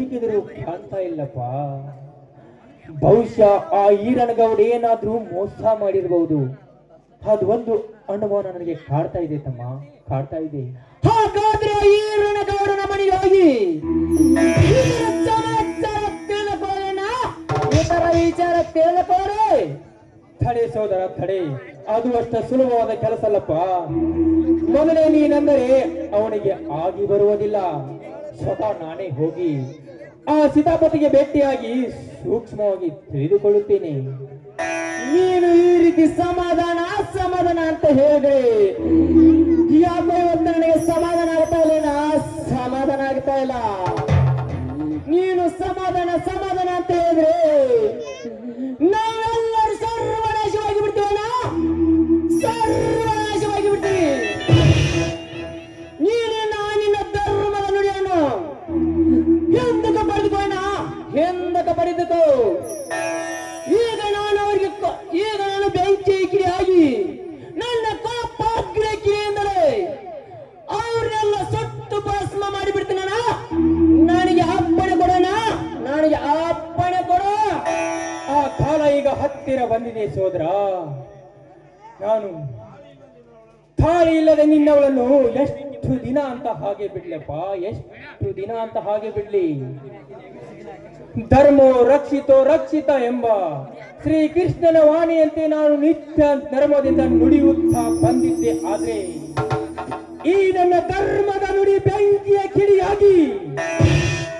ಹುಡುಕಿದರೂ ಕಾಣ್ತಾ ಇಲ್ಲಪ್ಪ. ಬಹುಶಃ ಆ ಈರನಗೌಡ ಏನಾದ್ರೂ ಮೋಸ ಮಾಡಿರಬಹುದು ಅದು ಒಂದು ಅನುಮಾನ ನನಗೆ ಕಾಡ್ತಾ ಇದೆ ತಮ್ಮ ಕಾಡ್ತಾ ಇದೆ. ಹಾಗಾದ್ರೆ ಈರಣಗೌಡನ ಮನೆಗೆ ಹೋಗಿ. ಇತರ ವಿಚಾರ ತಿಳ್ಕೊಳ್ಳಿ ತಡೆ ಸೋದರ ತಡೆ ಅದು ಅಷ್ಟ ಸುಲಭವಾದ ಕೆಲಸ ಅಲ್ಲಪ್ಪ. ಮೊದಲೇ ನೀನೆಂದರೆ ಅವನಿಗೆ ಆಗಿ ಬರುವುದಿಲ್ಲ. ಸ್ವತಃ ನಾನೇ ಹೋಗಿ ಆ ಸೀತಾಪತಿಗೆ ಭೇಟಿಯಾಗಿ ಸೂಕ್ಷ್ಮವಾಗಿ ತಿಳಿದುಕೊಳ್ಳುತ್ತೇನೆ. ನೀನು ಈ ರೀತಿ ಸಮಾಧಾನ, ಅಸಮಾಧಾನ ಅಂತ ಹೇಳಿದ್ರೆ ನನಗೆ ಸಮಾಧಾನ ಆಗ್ತಾ ಇಲ್ಲ ಸಮಾಧಾನ ಆಗ್ತಾ ಇಲ್ಲ. ನೀನು ಸಮಾಧಾನ ಸಮಾಧಾನ ಅಂತ ಹೇಳಿದ್ರೆ ಅವ್ರನ್ನೆಲ್ಲ ಸುಟ್ಟು ಭಸ್ಮ ಮಾಡಿಬಿಡ್ತೀನ ನನಗೆ ಅಪ್ಪಣೆ ಕೊಡೋಣ. ನನಗೆ ಅಪ್ಪಣೆ ಕೊಡು. ಆ ಕಾಲ ಈಗ ಹತ್ತಿರ ಬಂದಿದೆ ಸೋದರ. ನಾನು ತಾಳಿ ಇಲ್ಲದೆ ನಿನ್ನವಳನ್ನು ಎಷ್ಟು ದಿನ ಅಂತ ಹಾಗೆ ಬಿಡ್ಲಪ್ಪ? ಎಷ್ಟು ದಿನ ಅಂತ ಹಾಗೆ ಬಿಡ್ಲಿ? ಧರ್ಮೋ ರಕ್ಷಿತೋ ರಕ್ಷಿತ ಎಂಬ ಶ್ರೀಕೃಷ್ಣನ ವಾಣಿಯಂತೆ ನಾನು ನಿತ್ಯ ಧರ್ಮದಿಂದ ನುಡಿಯುತ್ತಾ ಬಂದಿದ್ದೆ. ಆದ್ರೆ ಈ ನನ್ನ ಧರ್ಮದ ನುಡಿ ಬೆಂಕಿಯ ಕಿಡಿಯಾಗಿ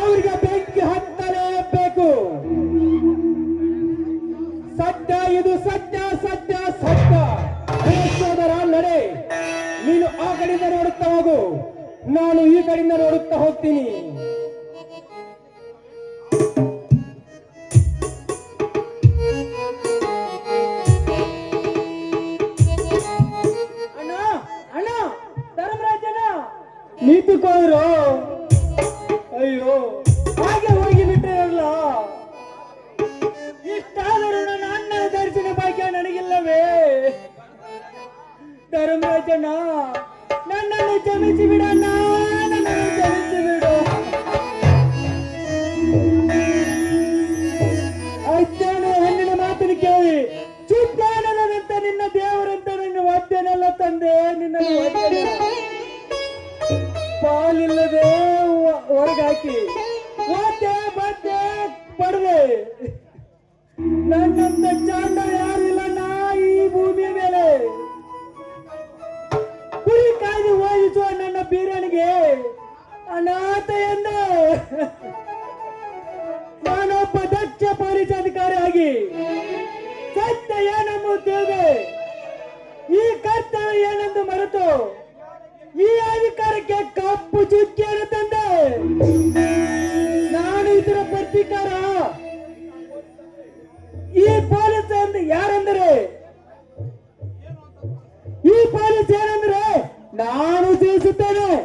ಅವರಿಗೆ ಬೆಂಕಿ ಹತ್ತಲೇಬೇಕು ಸತ್ಯ ಇದು ಸತ್ಯ ಸತ್ಯ ಸತ್ಯ. ಸೋದರ ನಡೆ ನೀನು ಆ ಕಡೆಯಿಂದ ನೋಡುತ್ತಾ ಹೋಗು. ನಾನು ಈ ಕಡೆಯಿಂದ ನೋಡುತ್ತಾ ಹೋಗ್ತೀನಿ. ಧರ್ಮರಾಜಣ್ಣ ನನ್ನನ್ನು ಕ್ಷಮಿಸಿ ಬಿಡಣ್ಣ ನನ್ನನ್ನು ಕ್ಷಮಿಸಿ ಬಿಡು. ಅಜ್ಜನ ಹೆಣ್ಣಿನ ಮಾತನ್ನು ಕೇಳಿ. ಚುಪ್ಪಾನಂತ ನಿನ್ನ ದೇವರಂತ ನಿನ್ನ ವಾದ್ಯನೆಲ್ಲ ತಂದೆ, ನಿನ್ನ ಪಾಲಿಲ್ಲದೆ ಹೊರಗಾಕಿ. ವಾದ್ಯ, ಬಾದ್ಯ ಪಡೆದೆ ನನ್ನಂತ ಚಾಂಡ ಬೀರನಿಗೆ ಅನಾಥ ಎಂದು ನಾನೊಬ್ಬ ದಕ್ಷ ಪೊಲೀಸ್ ಅಧಿಕಾರಿಯಾಗಿ ಸತ್ಯ ಏನೆಂಬುತ್ತೇವೆ ಈ ಕರ್ತವ್ಯ ಏನೆಂದು ಮರೆತು ಈ ಅಧಿಕಾರಕ್ಕೆ ಕಪ್ಪು ಚುಕ್ಕಿಯನ್ನು ತಂದೆ. ನಾನು ಇದರ ಪ್ರತಿಕಾರ. ಈ ಪೊಲೀಸ್ ಯಾರಂದ್ರೆ? ಈ ಪೊಲೀಸ್ ಏನಂದ್ರೆ? ನಾನು Felipe Pereira.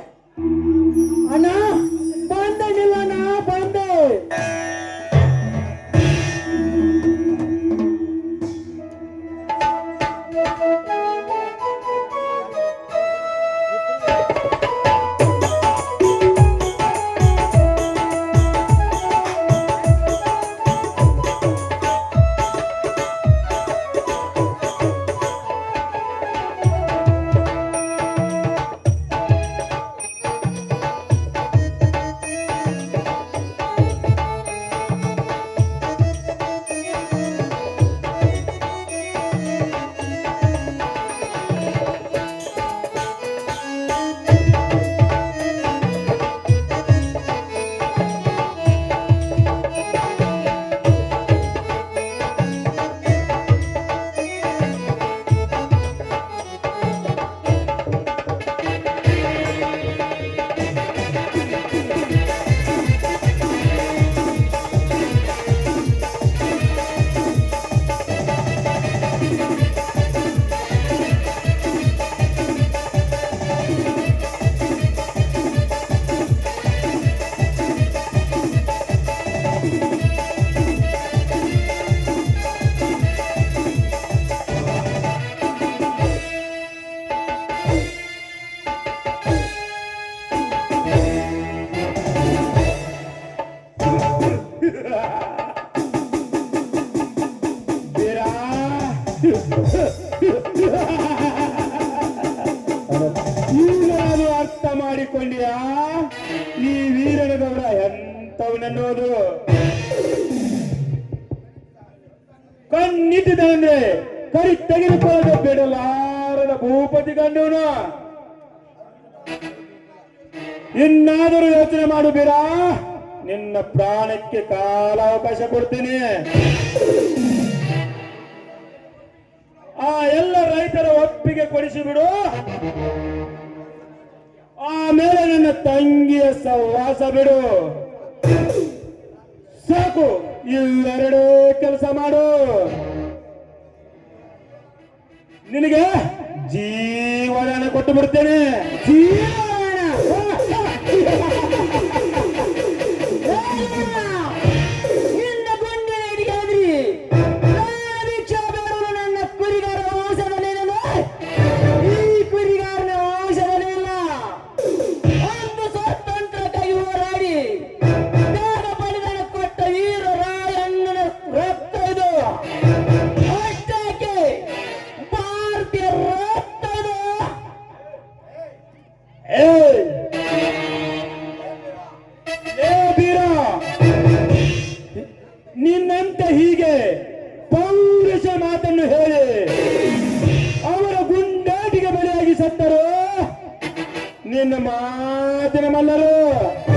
ಈರಣಗೌಡ ಎಂತವನನ್ನೋದು ಕಣ್ಣಿಟ್ಟಿದ ಅಂದ್ರೆ ಕರಿ ತೆಗೆದುಕೊಳ್ಳದೆ ಬಿಡಲಾರದ ಭೂಪತಿ ಗಂಡುವನು. ಇನ್ನಾದರೂ ಯೋಚನೆ ಮಾಡು ಬೀರ. ನಿನ್ನ ಪ್ರಾಣಕ್ಕೆ ಕಾಲಾವಕಾಶ ಕೊಡ್ತೀನಿ. ಆ ಎಲ್ಲ ರೈತರ ಒಪ್ಪಿಗೆ ಕೊಡಿಸಿ ಬಿಡು ಆಮೇಲೆ ನನ್ನ ತಂಗಿಯ ಸಹವಾಸ ಬಿಡು. ಸಾಕು ಇಲ್ಲೆರಡೂ ಕೆಲಸ ಮಾಡು. ನಿನಗೆ ಜೀವನ ಕೊಟ್ಟು ಬಿಡ್ತೇನೆ. ನಿನ್ನ ನಿನ್ನ ಮಾತಿನ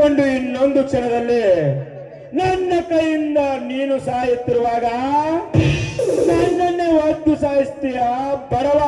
ಕಟ್ಟಿಸಿಕೊಂಡು ಇನ್ನೊಂದು ಕ್ಷಣದಲ್ಲಿ ನನ್ನ ಕೈಯಿಂದ ನೀನು ಸಾಯುತ್ತಿರುವಾಗ ನನ್ನನ್ನೇ ಒದ್ದು ಸಾಯಿಸ್ತೀಯ? ಬಡವ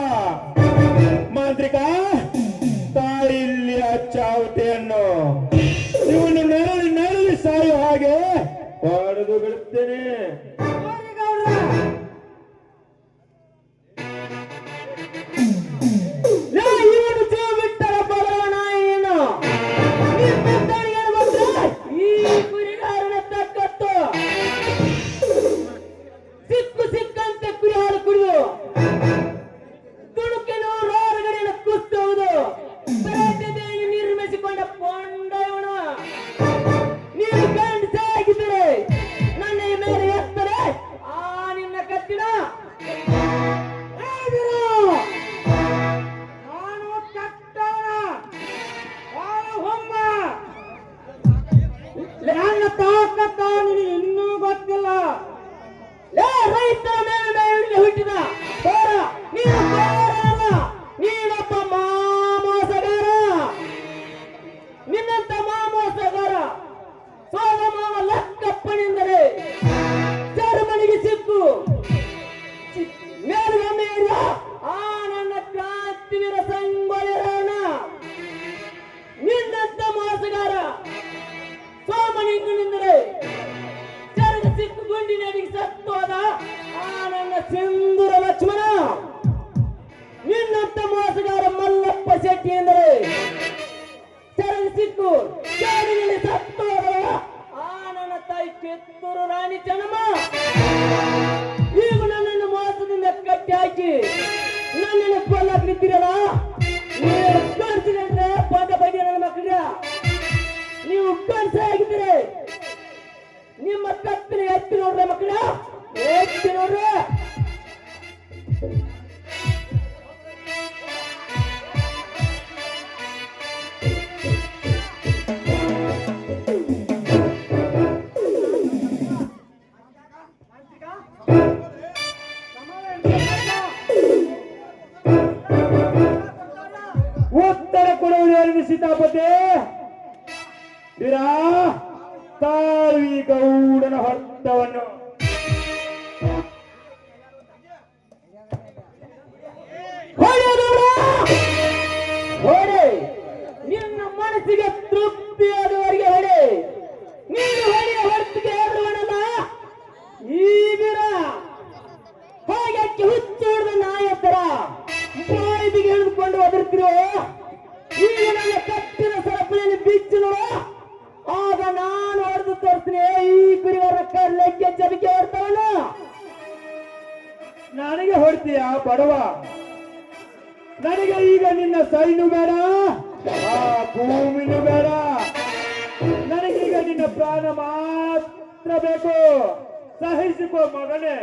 ಗುಂಡಿನಡಿಗೆ ಸತ್ತು ಹೋದ ಆ ನನ್ನ ಸಿಂಧೂರ ಲಕ್ಷ್ಮಣ. ನಿನ್ನಂತ ಮೋಸಗಾರ ಮಲ್ಲಪ್ಪ ಶೆಟ್ಟಿ ಎಂದರೆ ಜರಗ ಸಿಕ್ಕು ಚರಣಿನಲ್ಲಿ ಸತ್ತೋದ ಆ ನನ್ನ ತಾಯಿ ಕಿತ್ತೂರು ರಾಣಿ ಚೆನ್ನಮ್ಮ. ಈಗ ನನ್ನನ್ನು ಮೋಸದಿಂದ ಕಟ್ಟಿ ಹಾಕಿ ನನ್ನನ್ನು ಕೊಲ್ಲಕ್ ನಿಂತಿರಲ್ಲ ನೀವು ಕರ್ಸಿದ್ರೆ ಪದ ಬಗ್ಗೆ ನನ್ನ ಮಕ್ಕಳಿಗೆ. ನೀವು ಕತ್ತಿನ ಎತ್ತಿ ನೋಡ್ರಿ ಮಕ್ಕಳ? ಎತ್ತಿ ನೋಡ್ರಿ ಉತ್ತರ ಕೊಡುವುದು ಸೀತಾಪತಿ ಕರ್ಲೆಕ್ಕೆ ಚರಿಕೆ ಹೊಡ್ತಾವಲ್ಲ ನನಗೆ ಹೊಡ್ತೀಯ ಬಡವ? ನನಗೆ ಈಗ ನಿನ್ನ ಸೈನು ಬೇಡ, ಆ ಭೂಮಿನೂ ಬೇಡ. ನನಗೀಗ ನಿನ್ನ ಪ್ರಾಣ ಮಾತ್ರ ಬೇಕು. ಸಹಿಸಿಕೋ ಮಗನೇ.